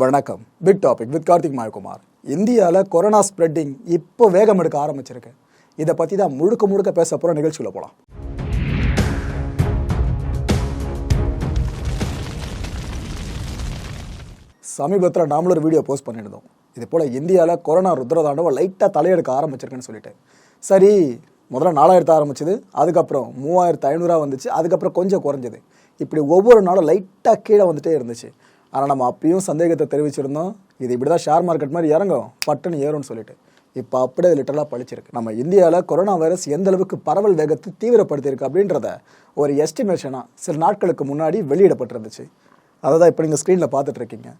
வணக்கம். Big topic with Karthik Mayakumar. இந்தியாவில் corona spreading இப்போ வேகம் எடுக்க ஆரம்பிச்சிருக்கு. இதை பற்றி தான் முழுக்க முழுக்க பேச போகிற நிகழ்ச்சியில் போகலாம் சமீபத்தில் நாமளும் ஒரு வீடியோ போஸ்ட் பண்ணியிருந்தோம். இது போல் இந்தியாவில் கொரோனா ருத்ரதாண்டவம் லைட்டாக தலையெடுக்க ஆரம்பிச்சிருக்குன்னு சொல்லிட்டு. சரி முதல்ல நாலாயிரத்து ஆரம்பிச்சது அதுக்கப்புறம் மூவாயிரத்து ஐநூறுரூவா வந்துச்சு அதுக்கப்புறம் கொஞ்சம் குறைஞ்சது. இப்படி ஒவ்வொரு நாளும் லைட்டாக கீழே வந்துட்டே இருந்துச்சு. ஆனால் நம்ம அப்பயும் சந்தேகத்தை தெரிவிச்சிருந்தோம். இது இப்படி தான் ஷேர் மார்க்கெட் மாதிரி இறங்கும். பட்டுன்னு ஏறும்னு சொல்லிட்டு. இப்போ அப்படியே லிட்டரலாக பழிச்சிருக்கு. நம்ம இந்தியாவில் கொரோனா வைரஸ் எந்த அளவுக்கு பரவல் வேகத்தை தீவிரப்படுத்தியிருக்கு அப்படின்றத ஒரு எஸ்டிமேஷனாக சில நாட்களுக்கு முன்னாடி வெளியிடப்பட்டிருந்துச்சு. அதை தான் இப்போ நீங்கள் ஸ்க்ரீனில் பார்த்துட்ருக்கீங்க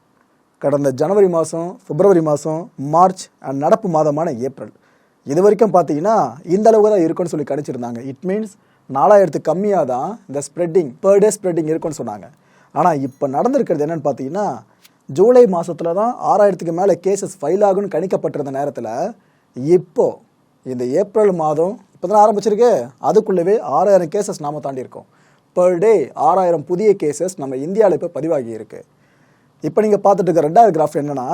கடந்த ஜனவரி மாதம் பிப்ரவரி மாதம் மார்ச் அண்ட் நடப்பு மாதமான ஏப்ரல். இது வரைக்கும் பார்த்தீங்கன்னா இந்த அளவுக்கு தான் இருக்கும்னு சொல்லி கணிச்சிருந்தாங்க. இட் மீன்ஸ் நாலாயிரத்து கம்மியாக தான் இந்த ஸ்ப்ரெட்டிங் பர் டே ஸ்ப்ரெட்டிங் இருக்கும்னு சொன்னாங்க. ஆனால் இப்போ நடந்திருக்கிறது என்னென்னு பார்த்தீங்கன்னா ஜூலை மாதத்தில் தான் ஆறாயிரத்துக்கு மேலே கேசஸ் ஃபைல் ஆகும்னு கணிக்கப்பட்டிருந்த நேரத்தில் இப்போது இந்த ஏப்ரல் மாதம் இப்போ தான் ஆரம்பிச்சிருக்கு. அதுக்குள்ளவே ஆறாயிரம் கேசஸ் நாம் தாண்டி இருக்கோம். பர் டே ஆறாயிரம் புதிய கேசஸ் நம்ம இந்தியாவில் இப்போ பதிவாகி இருக்குது இப்போ நீங்கள் பார்த்துட்டு இருக்க ரெண்டாவது கிராஃப் என்னன்னா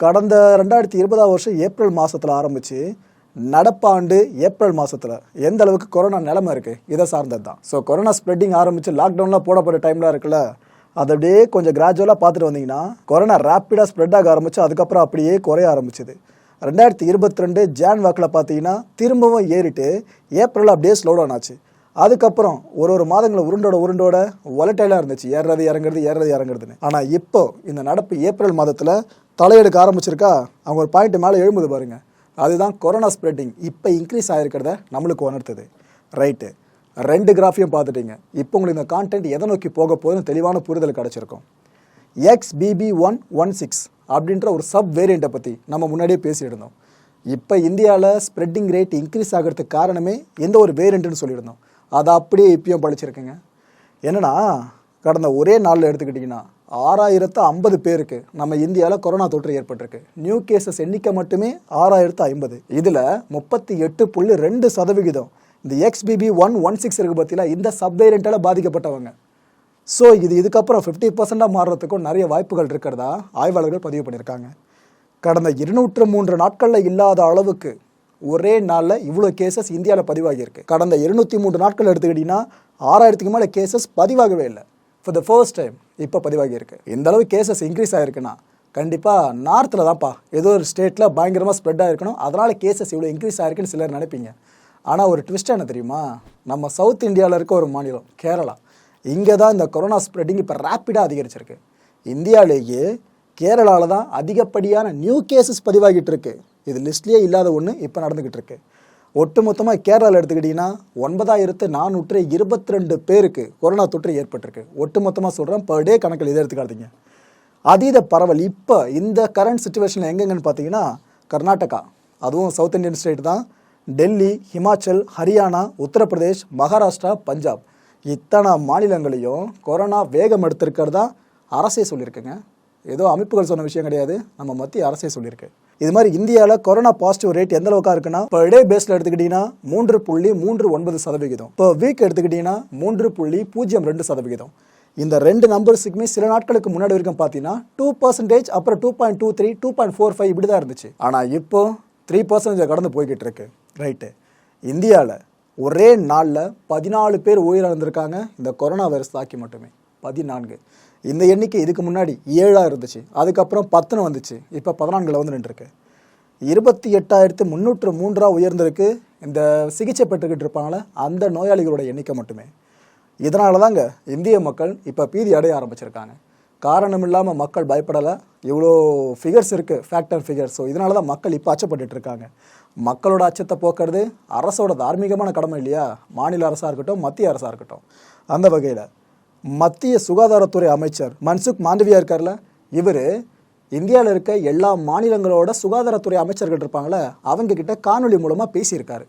கடந்த ரெண்டாயிரத்தி இருபதாம் வருஷம் ஏப்ரல் மாதத்தில் ஆரம்பித்து நடப்பாண்டு ஏப்ரல் மாதத்தில் எந்த அளவுக்கு கொரோனா நிலைமை இருக்குது இதை சார்ந்தது தான் ஸோ கொரோனா ஸ்ப்ரெட்டிங் ஆரம்பித்து லாக்டவுன்லாம் போடப்பட்ட டைம்லாம் இருக்குல்ல அது அப்படியே கொஞ்சம் கிராஜுவலாக பார்த்துட்டு வந்தீங்கன்னா கொரோனா ரேப்பிடாக ஸ்ப்ரெட் ஆக ஆரம்பிச்சு அதுக்கப்புறம் அப்படியே குறைய ஆரம்பிச்சுது. ரெண்டாயிரத்தி இருபத்தி ரெண்டு ஜான் வாக்கில் பார்த்தீங்கன்னா திரும்பவும் ஏறிட்டு ஏப்ரல் அப்படியே ஸ்லோ டவுன் ஆச்சு. அதுக்கப்புறம் ஒரு ஒரு மாதங்களில் உருண்டோட உருண்டோட ஒலட்டைலாக இருந்துச்சு. ஏறுறது இறங்குறது ஏறுறது இறங்குறதுன்னு. ஆனால் இப்போ இந்த நடப்பு ஏப்ரல் மாதத்தில் தலையெடுக்க ஆரம்பிச்சிருக்கா அவங்க ஒரு பாயிண்ட் மேலே எழும்புது பாருங்கள் அதுதான் கொரோனா ஸ்ப்ரெட்டிங் இப்போ இன்க்ரீஸ் ஆகிருக்கிறத நம்மளுக்கு உணர்த்துது. ரைட்டு ரெண்டு கிராஃபியும் பார்த்துட்டீங்க. இப்போ உங்களுக்கு இந்த கான்டென்ட் எதை நோக்கி போக போகுதுன்னு தெளிவான புரிதல் கிடச்சிருக்கும். X BB one one six அப்படின்ற ஒரு சப் வேரியண்ட்டை பற்றி நம்ம முன்னாடியே பேசியிருந்தோம். இப்போ இந்தியாவில் ஸ்ப்ரெட்டிங் ரேட் இன்க்ரீஸ் ஆகிறதுக்கு காரணமே எந்த ஒரு வேரியண்ட்டுன்னு சொல்லியிருந்தோம். அதை அப்படியே இப்பயும் படிச்சிருக்கேங்க என்னன்னா கடந்த ஒரே நாளில் எடுத்துக்கிட்டிங்கன்னா ஆறாயிரத்து ஐம்பது பேருக்கு நம்ம இந்தியாவில் கொரோனா தொற்று ஏற்பட்டிருக்கு. நியூ கேசஸ் எண்ணிக்கை மட்டுமே ஆறாயிரத்து ஐம்பது. இதில் முப்பத்தி எட்டு புள்ளி ரெண்டு சதவிகிதம் இந்த எக்ஸ்பிபி ஒன் ஒன் சிக்ஸ் இருக்கு பற்றியில் இந்த சப்வேரியண்ட்டால் பாதிக்கப்பட்டவங்க. ஸோ இது இதுக்கப்புறம் ஃபிஃப்டி பர்சண்டாக மாறுறதுக்கும் நிறைய வாய்ப்புகள் இருக்கிறதா? ஆய்வாளர்கள் பதிவு பண்ணியிருக்காங்க. கடந்த இருநூற்று மூன்று நாட்களில் இல்லாத அளவுக்கு ஒரே நாளில் இவ்வளோ கேசஸ் இந்தியாவில் பதிவாகியிருக்கு. கடந்த இருநூற்றி மூன்று நாட்கள் எடுத்துக்கிட்டிங்கன்னா ஆறாயிரத்துக்கு மேலே கேசஸ் பதிவாகவே இல்லை. ஃபார் த ஃபர்ஸ்ட் டைம் இப்போ பதிவாகியிருக்கு. இந்த அளவு கேசஸ் இன்க்ரீஸ் ஆகிருக்குன்னா கண்டிப்பாக நார்த்தில் தான்ப்பா ஏதோ ஒரு ஸ்டேட்டில் பயங்கரமாக ஸ்ப்ரெட் ஆகிருக்கணும் அதனால் கேசஸ் இவ்வளோ இன்க்ரீஸ் ஆகிருக்குன்னு சிலர் நினைப்பீங்க. ஆனால் ஒரு ட்விஸ்ட் என்ன தெரியுமா? நம்ம சவுத் இந்தியாவில் இருக்க ஒரு மாநிலம் கேரளா. இங்கே தான் இந்த கொரோனா ஸ்ப்ரெட்டிங் இப்போ ரேப்பிடாக அதிகரிச்சிருக்கு. இந்தியாவிலேயே கேரளாவில் தான் அதிகப்படியான நியூ கேசஸ் பதிவாகிட்டு இருக்கு. இது லிஸ்ட்லேயே இல்லாத ஒன்று இப்போ நடந்துக்கிட்டு இருக்குது ஒட்டுமொத்தமாக கேரளாவில் எடுத்துக்கிட்டிங்கன்னா ஒன்பதாயிரத்து நானூற்று இருபத்தி ரெண்டு பேருக்கு கொரோனா தொற்று ஏற்பட்டிருக்கு. ஒட்டுமொத்தமாக சொல்கிறேன் பர் டே கணக்கில் இதை எடுத்துக்காதீங்க. அதீத பரவல் இப்போ இந்த கரண்ட் சுச்சுவேஷனில் எங்கெங்கன்னு பார்த்தீங்கன்னா கர்நாடகா அதுவும் சவுத் இந்தியன் ஸ்டேட் தான். டெல்லி ஹிமாச்சல் ஹரியானா உத்தரப்பிரதேஷ் மகாராஷ்டிரா பஞ்சாப். இத்தனை மாநிலங்களையும் கொரோனா வேகம் எடுத்திருக்கிறதா அரசே சொல்லியிருக்குங்க. ஏதோ அமைப்புகள் சொன்ன விஷயம் கிடையாது நம்ம மத்திய அரசே சொல்லியிருக்கு. இது மாதிரி இந்தியாவில் கொரோனா பாசிட்டிவ் ரேட் எந்த அளவுக்கா இருக்குன்னா பர் டே பேஸில் எடுத்துக்கிட்டீங்கன்னா மூன்று புள்ளி மூன்று ஒன்பது சதவிகிதம். இப்போ வீக் எடுத்துக்கிட்டிங்கன்னா மூன்று புள்ளி பூஜ்ஜியம் ரெண்டு சதவிகிதம். இந்த ரெண்டு நம்பர்ஸுக்குமே சில நாட்களுக்கு முன்னாடி வரைக்கும் பார்த்தீங்கன்னா டூ பர்சன்டேஜ் அப்புறம் two point two three two point four five இப்படி தான் இருந்துச்சு. ஆனால் இப்போ த்ரீ பர்சன்டேஜ் கடந்து போய்கிட்டு இருக்கு. ரைட்டு இந்தியாவில் ஒரே நாளில் பதினாலு பேர் உயிரிழந்திருக்காங்க. இந்த கொரோனா வைரஸ் தாக்கி மட்டுமே. பதினான்கு. இந்த எண்ணிக்கை இதுக்கு முன்னாடி ஏழாக இருந்துச்சு. அதுக்கப்புறம் பத்துன்னு வந்துச்சு. இப்போ பதினான்கில் வந்து நின்றுருக்கு. இருபத்தி எட்டாயிரத்து முந்நூற்று மூன்றாக உயர்ந்திருக்கு. இந்த சிகிச்சை பெற்றுக்கிட்டு இருப்பாங்களே அந்த நோயாளிகளோட எண்ணிக்கை மட்டுமே. இதனால தாங்க இந்திய மக்கள் இப்போ பீதி அடைய ஆரம்பிச்சிருக்காங்க. காரணம் இல்லாமல் மக்கள் பயப்படலை. இவ்வளோ ஃபிகர்ஸ் இருக்குது ஃபேக்டர் ஃபிகர்ஸ் ஸோ இதனால தான் மக்கள் இப்போ அச்சப்பட்டு இருக்காங்க மக்களோட அச்சத்தை போக்குறது அரசோட தார்மீகமான கடமை இல்லையா? மாநில அரசாக இருக்கட்டும் மத்திய அரசாக இருக்கட்டும். அந்த வகையில் மத்திய சுகாதாரத்துறை அமைச்சர் மன்சுக் மாண்டவியா இருக்கார்ல? இவர் இந்தியாவில் இருக்க எல்லா மாநிலங்களோட சுகாதாரத்துறை அமைச்சர்கள் இருப்பாங்களே அவங்க கிட்ட காணொலி மூலமாக பேசியிருக்காரு.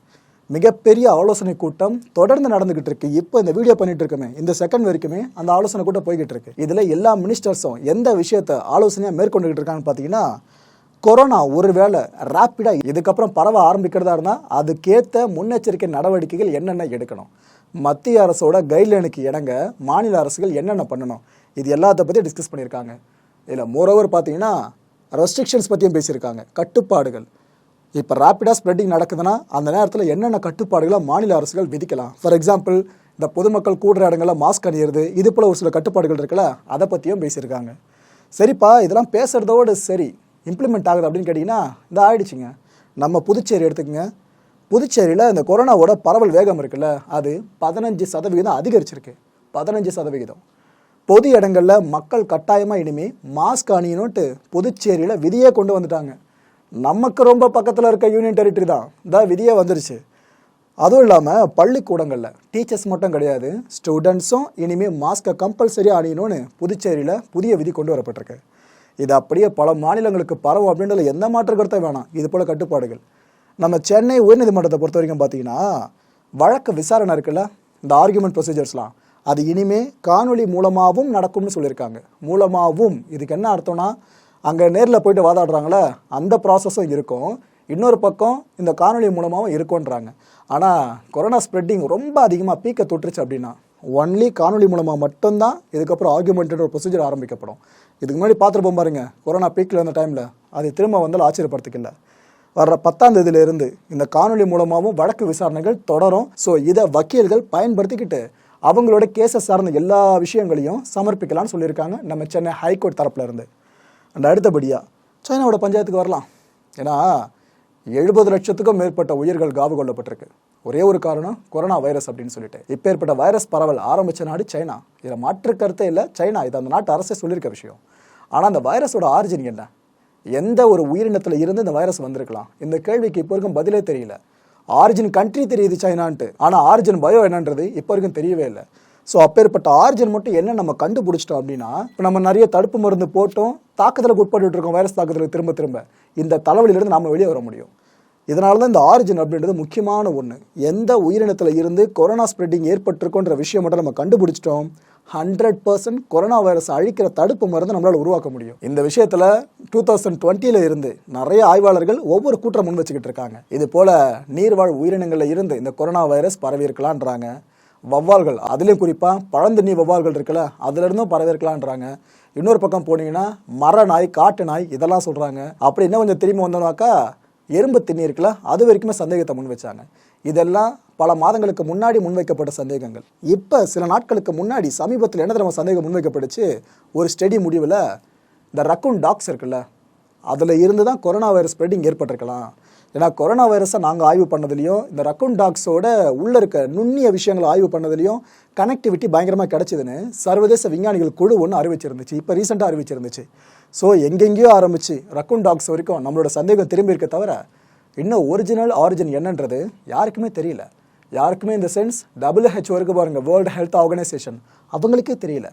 மிகப்பெரிய ஆலோசனை கூட்டம் தொடர்ந்து நடந்துகிட்டு இருக்கு. இப்போ இந்த வீடியோ பண்ணிட்டு இருக்கமே இந்த செகண்ட் வரைக்குமே அந்த ஆலோசனை கூட்டம் போய்கிட்டு இருக்கு. இதில் எல்லா மினிஸ்டர்ஸும் எந்த விஷயத்த ஆலோசனையாக மேற்கொண்டுகிட்டு இருக்காங்கன்னு பார்த்தீங்கன்னா கொரோனா ஒருவேளை ரேப்பிடாக இதுக்கப்புறம் பரவ ஆரம்பிக்கிறதா இருந்தால் அதுக்கேற்ற முன்னெச்சரிக்கை நடவடிக்கைகள் என்னென்ன எடுக்கணும்? மத்திய அரசோட கைட்லைனுக்கு இணங்க மாநில அரசுகள் என்னென்ன பண்ணணும்? இது எல்லாத்த பற்றி டிஸ்கஸ் பண்ணியிருக்காங்க. இதில் மோரோவர் பார்த்தீங்கன்னா ரெஸ்ட்ரிக்ஷன்ஸ் பற்றியும் பேசியிருக்காங்க. கட்டுப்பாடுகள். இப்போ ரேப்பிடாக ஸ்ப்ரெட்டிங் நடக்குதுன்னா அந்த நேரத்தில் என்னென்ன கட்டுப்பாடுகளை மாநில அரசுகள் விதிக்கலாம்? ஃபார் எக்ஸாம்பிள் இந்த பொதுமக்கள் கூடுற இடங்களில் மாஸ்க் அணியிறது இது போல் ஒரு சில கட்டுப்பாடுகள் இருக்குல்ல அதை பற்றியும் பேசியிருக்காங்க. சரிப்பா இதெல்லாம் பேசுகிறதோடு சரி. இம்ப்ளிமெண்ட் ஆகுது அப்படின்னு கேட்டிங்கன்னா இந்த ஆயிடுச்சுங்க. நம்ம புதுச்சேரி எடுத்துக்கங்க. புதுச்சேரியில் இந்த கொரோனாவோட பரவல் வேகம் இருக்குல்ல அது பதினஞ்சு சதவிகிதம் அதிகரிச்சிருக்கு. பதினஞ்சு சதவிகிதம். பொது இடங்களில் மக்கள் கட்டாயமாக இனிமே மாஸ்க் அணியணுன்ட்டு புதுச்சேரியில் விதியே கொண்டு வந்துட்டாங்க. நமக்கு ரொம்ப பக்கத்தில் இருக்க யூனியன் டெரிட்டரி தான். இந்த விதியே வந்துருச்சு. அதுவும் இல்லாமல் பள்ளிக்கூடங்களில் டீச்சர்ஸ் மட்டும் கிடையாது ஸ்டூடெண்ட்ஸும் இனிமேல் மாஸ்க்கை கம்பல்சரியாக அணியணும்னு புதுச்சேரியில் புதிய விதி கொண்டு வரப்பட்டிருக்கு. இது அப்படியே பல மாநிலங்களுக்கு பரவும் அப்படின்றதுல எந்த மாற்று கருத்தை வேணாம். இது போல கட்டுப்பாடுகள். நம்ம சென்னை உயர்நீதிமன்றத்தை பொறுத்த வரைக்கும் பார்த்தீங்கன்னா வழக்கு விசாரணை இருக்குல்ல? இந்த ஆர்குமெண்ட் ப்ரொசீஜர்ஸ்லாம் அது இனிமே காணொலி மூலமாகவும் நடக்கும்னு சொல்லியிருக்காங்க. மூலமாகவும் இதுக்கு என்ன அர்த்தம்னா அங்கே நேரில் போயிட்டு வாதாடுறாங்களே அந்த ப்ராசஸும் இருக்கும். இன்னொரு பக்கம் இந்த காணொலி மூலமாகவும் இருக்கும்ன்றாங்க. ஆனால் கொரோனா ஸ்ப்ரெட்டிங் ரொம்ப அதிகமாக பீக்கை தொட்டுருச்சு அப்படின்னா ஒன்லி காணொலி மூலமாக மட்டும்தான் இதுக்கப்புறம் ஆர்குமெண்டட் ஒரு ப்ரொசீஜர் ஆரம்பிக்கப்படும். இதுக்கு முன்னாடி பார்த்துருப்போம் பாருங்க கொரோனா பீக்கில் இருந்த டைமில் அது திரும்ப வந்தாலும் ஆச்சரியப்படுத்திக்கல. வர்ற பத்தாம் தேதியிலிருந்து இந்த காணொலி மூலமாகவும் வழக்கு விசாரணைகள் தொடரும். ஸோ இதை வக்கீல்கள் பயன்படுத்திக்கிட்டு அவங்களோட கேஸை சார்ந்த எல்லா விஷயங்களையும் சமர்ப்பிக்கலாம்னு சொல்லியிருக்காங்க நம்ம சென்னை ஹைகோர்ட் தரப்புல இருந்து. அண்ட் அடுத்தபடியாக சைனாவோட பஞ்சாயத்துக்கு வரலாம். ஏன்னா எழுபது லட்சத்துக்கும் மேற்பட்ட உயிர்கள் காவு கொள்ளப்பட்டிருக்கு ஒரே ஒரு காரணம் கொரோனா வைரஸ் அப்படின்னு சொல்லிட்டு. இப்போ ஏற்பட்ட வைரஸ் பரவல் ஆரம்பித்த நாடு சைனா. இதில் மாற்று கருத்தே இல்லை சைனா. இது அந்த நாட்டு அரசே சொல்லியிருக்க விஷயம். ஆனால் அந்த வைரஸோட ஆரிஜின் என்ன? எந்த ஒரு உயிரினத்தில் இருந்து இந்த வைரஸ் வந்திருக்கலாம்? இந்த கேள்விக்கு இப்போ வரைக்கும் பதிலே தெரியல. ஆரிஜின் கண்ட்ரி தெரியுது சைனான்ட்டு. ஆனால் ஆரிஜின் பயோ என்னன்றது இப்போ வரைக்கும் தெரியவே இல்லை. ஸோ அப்பேற்பட்ட ஆரிஜின் மட்டும் என்ன நம்ம கண்டுபிடிச்சிட்டோம் அப்படின்னா இப்போ நம்ம நிறைய தடுப்பு மருந்து போட்டோம் தாக்குதலுக்கு உட்பட்டு இருக்கோம் வைரஸ் தாக்குதலுக்கு திரும்ப திரும்ப. இந்த தலைவலியிலிருந்து நம்ம வெளியே வர முடியும். இதனால தான் இந்த ஆரிஜின் அப்படின்றது முக்கியமான ஒன்று எந்த உயிரினத்தில் இருந்து கொரோனா ஸ்ப்ரெட்டிங் ஏற்பட்டிருக்கோன்ற விஷயம் மட்டும் நம்ம கண்டுபிடிச்சிட்டோம். ஹண்ட்ரட் பர்சன்ட் கொரோனா வைரஸ் அழிக்கிற தடுப்பு மருந்து நம்மளால் உருவாக்க முடியும். இந்த விஷயத்தில் டூ தௌசண்ட் டுவெண்ட்டியில் இருந்து நிறைய ஆய்வாளர்கள் ஒவ்வொரு கூட்டம் முன் வச்சுக்கிட்டு இருக்காங்க. இது போல நீர்வாழ் உயிரினங்களில் இருந்து இந்த கொரோனா வைரஸ் பரவி இருக்கலான்றாங்க வவ்வால்கள் அதுலேயும் குறிப்பாக பழந்தண்ணி வவ்வால்கள் இருக்குல்ல அதுலேருந்தும் பரவி இருக்கலான்றாங்க இன்னொரு பக்கம் போனீங்கன்னா மர நாய் காட்டு நாய் இதெல்லாம் சொல்கிறாங்க அப்படி என்ன கொஞ்சம் திரும்பி வந்தோம்னாக்கா எறும்பு திண்ணி இருக்குல்ல அது வரைக்குமே சந்தேகத்தை முன் வச்சாங்க. இதெல்லாம் பல மாதங்களுக்கு முன்னாடி முன்வைக்கப்பட்ட சந்தேகங்கள். இப்போ சில நாட்களுக்கு முன்னாடி சமீபத்தில் என்ன தடவை சந்தேகம் முன்வைக்கப்பட்டுச்சு ஒரு ஸ்டடி முடிவில் இந்த ரக்கூன் டாக்ஸ் இருக்குல்ல அதில் இருந்து தான் கொரோனா வைரஸ் ஸ்ப்ரெட்டிங் ஏற்பட்டிருக்கலாம். ஏன்னா கொரோனா வைரஸை நாங்கள் ஆய்வு பண்ணதுலையும் இந்த ரக்கூன் டாக்ஸோட உள்ளே இருக்க நுண்ணிய விஷயங்களை ஆய்வு பண்ணதுலையும் கனெக்டிவிட்டி பயங்கரமாக கிடச்சிதுன்னு சர்வதேச விஞ்ஞானிகள் குழு ஒன்று அறிவிச்சிருந்துச்சு. இப்போ ரீசெண்டாக அறிவிச்சிருந்துச்சு. ஸோ எங்கெங்கேயோ ஆரம்பிச்சு ரக்கூன் டாக்ஸ் வரைக்கும் நம்மளோட சந்தேகம் திரும்பி இருக்க தவிர இன்னும் ஒரிஜினல் ஆரிஜின் என்னன்றது யாருக்குமே தெரியல. யாருக்குமே இந்த சென்ஸ் WHO இருக்கு பாருங்க வேர்ல்டு ஹெல்த் ஆர்கனைசேஷன் அவங்களுக்கே தெரியல.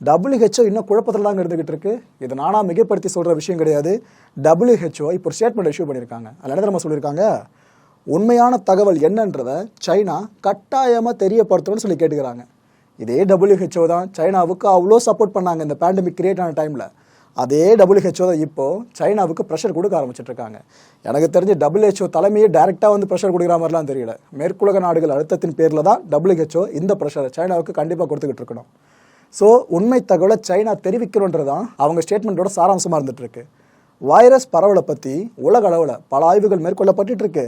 டபிள்யூஹெச்ஓ இன்னும் குழப்பத்தில் தாங்க இருந்துகிட்டு இருக்கு. இது நானாக மிகப்படுத்தி சொல்கிற விஷயம் கிடையாது. டபிள்யூஹெச்ஓ இப்போ ஒரு ஸ்டேட்மெண்ட் இஷ்யூ பண்ணியிருக்காங்க. அதில் என்ன நம்ம சொல்லியிருக்காங்க? உண்மையான தகவல் என்னன்றதை சைனா கட்டாயமாக தெரியப்படுத்தணும்னு சொல்லி கேட்டுக்கிறாங்க. இதே டபிள்யூஹெச்ஓ தான் சைனாவுக்கு அவ்வளோ சப்போர்ட் பண்ணாங்க இந்த பேண்டமிக் கிரியேட் ஆன டைமில் அதே டபிள்யூஹெச்ஓ தான் இப்போ சைனாவுக்கு ப்ரெஷர் கொடுக்க ஆரம்பிச்சிட்ருக்காங்க. எனக்கு தெரிஞ்சு டபிள்யூஹெச்ஓ தலைமையே டைரெக்டாக வந்து ப்ரெஷர் கொடுக்குற மாதிரிலாம் தெரியல. மேற்குலக நாடுகள் அழுத்தத்தின் பேரில் தான் டபிள்யூஹெச்ஓ இந்த ப்ரெஷரை சைனாவுக்கு கண்டிப்பாக கொடுத்துக்கிட்டு இருக்கணும். ஸோ உண்மை தகவலை சைனா தெரிவிக்கணுன்றது தான் அவங்க ஸ்டேட்மெண்ட்டோட சாராம்சமாக இருந்துகிட்ருக்கு வைரஸ் பரவலை பற்றி உலக அளவில் பல ஆய்வுகள் மேற்கொள்ளப்பட்டுட்டு இருக்கு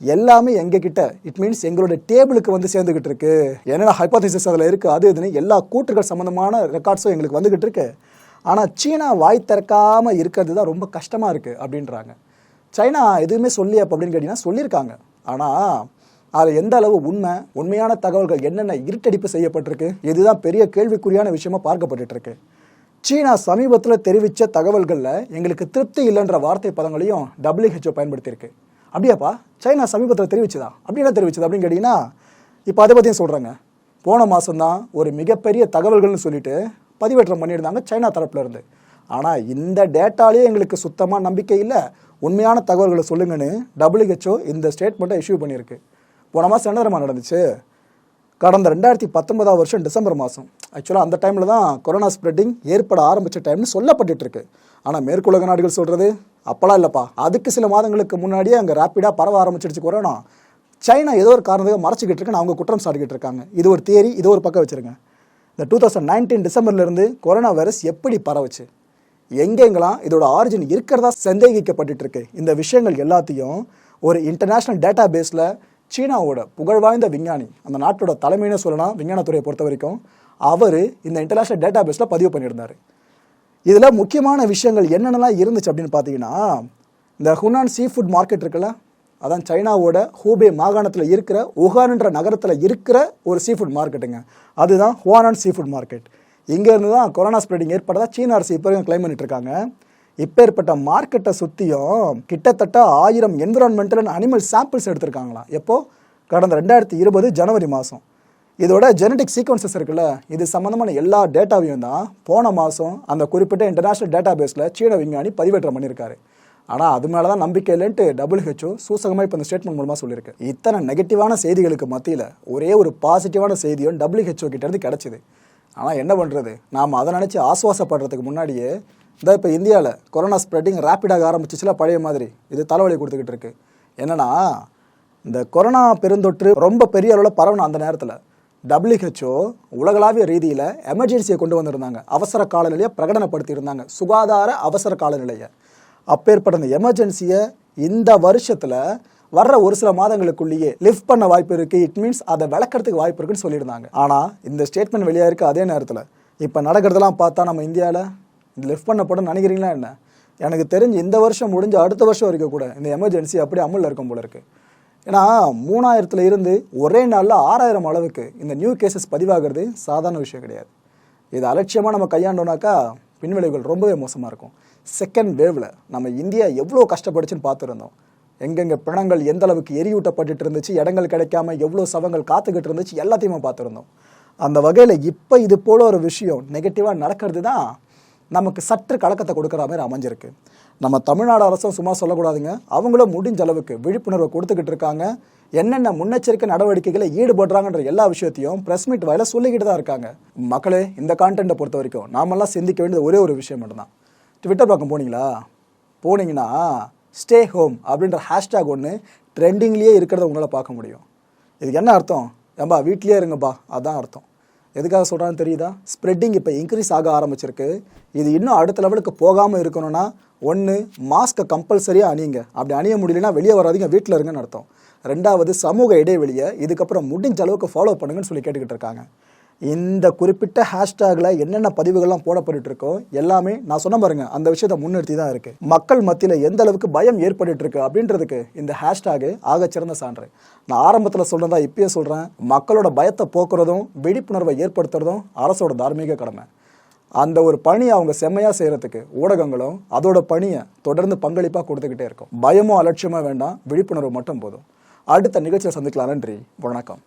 எல்லாமே எங்கள் கிட்ட இட் மீன்ஸ் எங்களோட டேபிளுக்கு வந்து சேர்ந்துக்கிட்டு இருக்கு என்னென்ன ஹைப்போதிசிஸ் அதில் இருக்குது அது இதுன்னு எல்லா கூற்றுகள் சம்மந்தமான ரெக்கார்ட்ஸும் எங்களுக்கு வந்துக்கிட்டு இருக்கு ஆனால் சீனா வாய் திறக்காமல் இருக்கிறது தான் ரொம்ப கஷ்டமாக இருக்குது அப்படின்றாங்க. சைனா எதுவுமே சொல்லி அப்போ அப்படின்னு கேட்டிங்கன்னா சொல்லியிருக்காங்க. ஆனால் அதில் எந்த அளவு உண்மை உண்மையான தகவல்கள் என்னென்ன இருட்டடிப்பு செய்யப்பட்டிருக்கு இதுதான் பெரிய கேள்விக்குறியான விஷயமா பார்க்கப்பட்டுட்டு சீனா சமீபத்தில் தெரிவித்த தகவல்களில் எங்களுக்கு திருப்தி இல்லைன்ற வார்த்தை பதங்களையும் டபிள்யூஹெச்ஓ பயன்படுத்தியிருக்கு. அப்படியாப்பா சைனா சமீபத்தில் தெரிவிச்சதா? அப்படி என்ன தெரிவிச்சது அப்படின்னு கேட்டிங்கன்னா இப்போ அதை பற்றியும் சொல்கிறாங்க போன மாதம்தான் ஒரு மிகப்பெரிய தகவல்கள்னு சொல்லிட்டு பதிவேற்றம் பண்ணியிருந்தாங்க சைனா தரப்புல இருந்து. ஆனால் இந்த டேட்டாலேயே எங்களுக்கு சுத்தமாக நம்பிக்கை இல்லை. உண்மையான தகவல்களை சொல்லுங்கன்னு டபிள்யூஹெச்ஓ இந்த ஸ்டேட்மெண்ட்டை இஷ்யூ பண்ணியிருக்கு. போன மாதம் என்ன தெரியுமா நடந்துச்சு? கடந்த ரெண்டாயிரத்தி பத்தொன்பதாம் வருஷம் டிசம்பர் மாதம் ஆக்சுவலாக அந்த டைமில் தான் கொரோனா ஸ்ப்ரெட்டிங் ஏற்பட ஆரம்பித்த டைம்னு சொல்லப்பட்டுட்டு இருக்கு. ஆனால் மேற்குலக நாடுகள் சொல்கிறது அப்போலாம் இல்லைப்பா. அதுக்கு சில மாதங்களுக்கு முன்னாடியே அங்கே ரேப்பிடாக பரவ ஆரம்பிச்சிடுச்சு கொரோனா சைனா ஏதோ ஒரு காரணத்துக்கு மறைச்சிக்கிட்டு இருக்குன்னு அவங்க குற்றம் சாட்டிக்கிட்டு இருக்காங்க. இது ஒரு தியரி இது ஒரு பக்கம் வச்சுருங்க. இந்த டூ தௌசண்ட் நைன்டீன் டிசம்பர்லேருந்து கொரோனா வைரஸ் எப்படி பரவுச்சு? எங்கெங்கெல்லாம் இதோட ஆரிஜின் இருக்கிறதா சந்தேகிக்கப்பட்டுட்டு இருக்கு இந்த விஷயங்கள் எல்லாத்தையும் ஒரு இன்டர்நேஷ்னல் டேட்டா பேஸில் சீனாவோட புகழ்வாய்ந்த விஞ்ஞானி அந்த நாட்டோட தலைமைன்னு சொல்லலாம் விஞ்ஞானத்துறையை பொறுத்த வரைக்கும் அவர் இந்த இன்டர்நேஷ்னல் டேட்டா பேஸில் பதிவு பண்ணியிருந்தார். இதில் முக்கியமான விஷயங்கள் என்னென்னலாம் இருந்துச்சு அப்படின்னு பார்த்தீங்கன்னா இந்த ஹுனான் சீ ஃபுட் மார்க்கெட் இருக்குல்ல அதான் சைனாவோட ஹூபே மாகாணத்தில் இருக்கிற உஹான்ன்ற நகரத்தில் இருக்கிற ஒரு சீ ஃபுட் மார்க்கெட்டுங்க அதுதான் ஹுவானான் சீ ஃபுட் மார்க்கெட் இங்கேருந்து தான் கொரோனா ஸ்ப்ரெடிங் ஏற்பட்டதாக சீன அரசு இப்போ வரைக்கும் கிளைம் பண்ணிட்டுருக்காங்க இப்பேற்பட்ட மார்க்கெட்டை சுற்றியும் கிட்டத்தட்ட ஆயிரம் என்விரான்மெண்டல் அண்ட் அனிமல் சாம்பிள்ஸ் எடுத்திருக்காங்களாம் எப்போது கடந்த ரெண்டாயிரத்தி இருபது ஜனவரி மாதம் இதோட ஜெனடிக் சீக்வன்சஸ் இருக்குல்ல இது சம்மந்தமான எல்லா டேட்டாவையும் தான் போன மாதம் அந்த குறிப்பிட்ட இன்டர்நேஷ்னல் டேட்டா பேஸில் சீன விஞ்ஞானி பதிவேற்றம் பண்ணியிருக்காரு. ஆனால் அது மேலே தான் நம்பிக்கை இல்லைன்ட்டு டபிள்யூஹெச்ஓ சூசகமாக இப்போ இந்த ஸ்டேட்மெண்ட் மூலமாக சொல்லியிருக்கு. இத்தனை நெகட்டிவான செய்திகளுக்கு மத்தியில் ஒரே ஒரு பாசிட்டிவான செய்தியும் டபிள்யூஹெச்ஓ கிட்டேருந்து கிடச்சிது. ஆனால் என்ன பண்ணுறது நாம் அதை நினச்சி ஆசுவாசப்படுறதுக்கு முன்னாடியே இந்த இப்போ இந்தியாவில் கொரோனா ஸ்ப்ரெட்டிங் ரேப்பிடாக ஆரம்பிச்சிச்சுல பழைய மாதிரி. இது தலைவலி கொடுத்துக்கிட்டு இருக்கு. என்னென்னா இந்த கொரோனா பெருந்தொற்று ரொம்ப பெரிய அளவில் பரவணும் அந்த நேரத்தில் டபிள்யூஹெச்ஓ உலகளாவிய ரீதியில் எமர்ஜென்சியை கொண்டு வந்திருந்தாங்க. அவசர காலநிலையை பிரகடனப்படுத்தியிருந்தாங்க. சுகாதார அவசர காலநிலையை. அப்பேற்பட்ட அந்த எமர்ஜென்சியை இந்த வருஷத்தில் வர்ற ஒரு சில மாதங்களுக்குள்ளேயே லிஃப்ட் பண்ண வாய்ப்பு இருக்குது இட் மீன்ஸ் அதை விளக்கிறதுக்கு வாய்ப்பு இருக்குன்னு சொல்லியிருந்தாங்க. ஆனால் இந்த ஸ்டேட்மெண்ட் வெளியாக இருக்குது அதே நேரத்தில். இப்போ நடக்கிறதெல்லாம் பார்த்தா நம்ம இந்தியாவில் இது லிஃப்ட் பண்ணப்படும் நினைக்கிறீங்களா என்ன? எனக்கு தெரிஞ்சு இந்த வருஷம் முடிஞ்சு அடுத்த வருஷம் வரைக்கும் கூட இந்த எமர்ஜென்சி அப்படியே அமலில் இருக்கும் போல இருக்குது ஏன்னா மூணாயிரத்துல இருந்து ஒரே நாளில் ஆறாயிரம் அளவுக்கு இந்த நியூ கேசஸ் பதிவாகிறது சாதாரண விஷயம் கிடையாது. இது அலட்சியமாக நம்ம கையாண்டோம்னாக்கா பின்விளைவுகள் ரொம்பவே மோசமாக இருக்கும். செகண்ட் வேவ்ல நம்ம இந்தியா எவ்வளோ கஷ்டப்படுச்சுன்னு பார்த்துருந்தோம். எங்கெங்கே பிணங்கள் எந்த அளவுக்கு எரியூட்டப்பட்டுட்டு இருந்துச்சு இடங்கள் கிடைக்காம எவ்வளோ சவங்கள் காத்துக்கிட்டு இருந்துச்சு எல்லாத்தையுமே பார்த்துருந்தோம். அந்த வகையில் இப்போ இது போல ஒரு விஷயம் நெகட்டிவாக நடக்கிறது தான் நமக்கு சற்று கலக்கத்தை கொடுக்குற மாதிரி அமைஞ்சிருக்கு. நம்ம தமிழ்நாடு அரசும் சும்மா சொல்லக்கூடாதுங்க. அவங்களும் முடிஞ்ச அளவுக்கு விழிப்புணர்வை கொடுத்துக்கிட்டு இருக்காங்க. என்னென்ன முன்னெச்சரிக்கை நடவடிக்கைகளை ஈடுபடுறாங்கன்ற எல்லா விஷயத்தையும் ப்ரெஸ் மீட் வாயில சொல்லிக்கிட்டு தான் இருக்காங்க. மக்களே இந்த கான்டென்ட்டை பொறுத்த வரைக்கும் நாமெல்லாம் சிந்திக்க வேண்டியது ஒரே ஒரு விஷயம் மட்டும்தான். ட்விட்டர் பக்கம் போனீங்களா? போனீங்கன்னா ஸ்டே ஹோம் அப்படின்ற ஹேஷ்டேக் ஒன்று ட்ரெண்டிங்லேயே இருக்கிறத உங்களால் பார்க்க முடியும். இதுக்கு என்ன அர்த்தம்? ஏம்பா வீட்லேயே இருங்கப்பா. அதான் அர்த்தம். எதுக்காக சொல்கிறான்னு தெரியுதா? ஸ்ப்ரெட்டிங் இப்போ இன்க்ரீஸ் ஆக ஆரம்பிச்சிருக்கு. இது இன்னும் அடுத்த லெவலுக்கு போகாமல் இருக்கணும்னா ஒன்று மாஸ்க்கை கம்பல்சரியாக அணியுங்க. அப்படி அணிய முடியலன்னா வெளியே வராதிங்க வீட்டில் இருங்கன்னு அர்த்தம். ரெண்டாவது சமூக இடைவெளியை இதுக்கப்புறம் முடிஞ்ச அளவுக்கு ஃபாலோ பண்ணுங்கன்னு சொல்லி கேட்டுக்கிட்டு இருக்காங்க. இந்த குறிப்பிட்ட ஹேஷ்டேக்ல என்னென்ன பதிவுகள்லாம் போடப்பட்டு இருக்கோ எல்லாமே நான் சொன்ன பாருங்க அந்த விஷயத்தை முன்னிறுத்தி தான் இருக்கு. மக்கள் மத்தியில் எந்த அளவுக்கு பயம் ஏற்பட்டு இருக்கு அப்படின்றதுக்கு இந்த ஹேஷ்டேக் ஆகச்சிறந்த சான்று. நான் ஆரம்பத்தில் சொல்றதா இப்பயே சொல்கிறேன் மக்களோட பயத்தை போக்குறதும் விழிப்புணர்வை ஏற்படுத்துறதும் அரசோட தார்மீக கடமை. அந்த ஒரு பணியை அவங்க செம்மையாக செய்கிறதுக்கு ஊடகங்களும் அதோட பணியை தொடர்ந்து பங்களிப்பாக கொடுத்துக்கிட்டே இருக்கும். பயமோ அலட்சியமோ வேண்டாம் விழிப்புணர்வு மட்டும் போதும். அடுத்த நிகழ்ச்சியை சந்திக்கலாம். நன்றி. வணக்கம்.